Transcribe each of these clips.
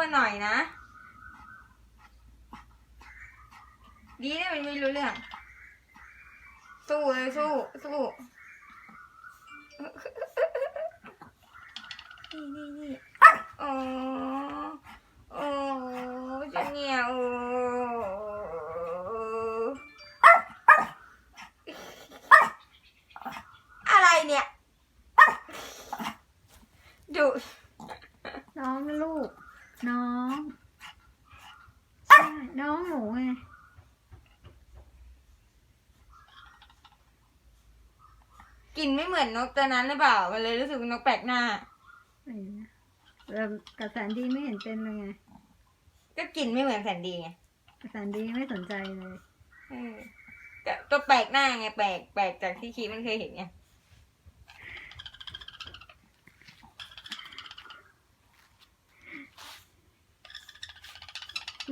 มันหน่อยนะ ดีนะมันไม่รู้เรื่อง สู้เลยสู้ สู้ นี่นี่นี่โอ้โอ้จะเนี่ยโอ้อะไรเนี่ยดูน้องลูก น้องใช่น้องหนูไงกลิ่นไม่เหมือนนกตัวนั้นหรือเปล่า มันเลยรู้สึกเป็นนกแปลกหน้าไม่นะแต่กระแสนดีไม่เห็นเป็นเลยไงก็กลิ่นไม่เหมือนแสนดีไงกระแสนดีไม่สนใจเลย เออก็ก็แปลกหน้าไงแปลกแปลกจากที่คีมันเคยเห็นไง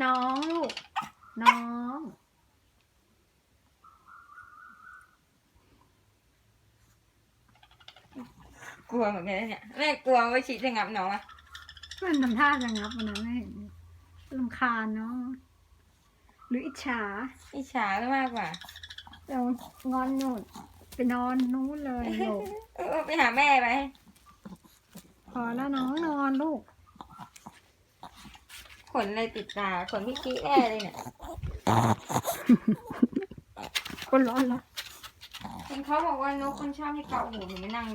น้องลูก น้อง กลัวเหมือนกันนะเนี่ยแม่กลัวว่าชีจะงับน้องอะมันทำท่าจะงับมันนะไม่เห็นลำคาญเนาะหรืออิจฉาอิจฉาไม่มากกว่าเดี๋ยวงอนนู่นไปนอนนู้นเลยลูกเออไปหาแม่ไปพอแล้วน้องนอนลูก ขนเลยติดตาขนพี่กี้แน่เลยเนี่ยคนร้อนแล้วเห็นเขาบอกว่านกคนชอบให้เกาหูหนูไม่นั่ง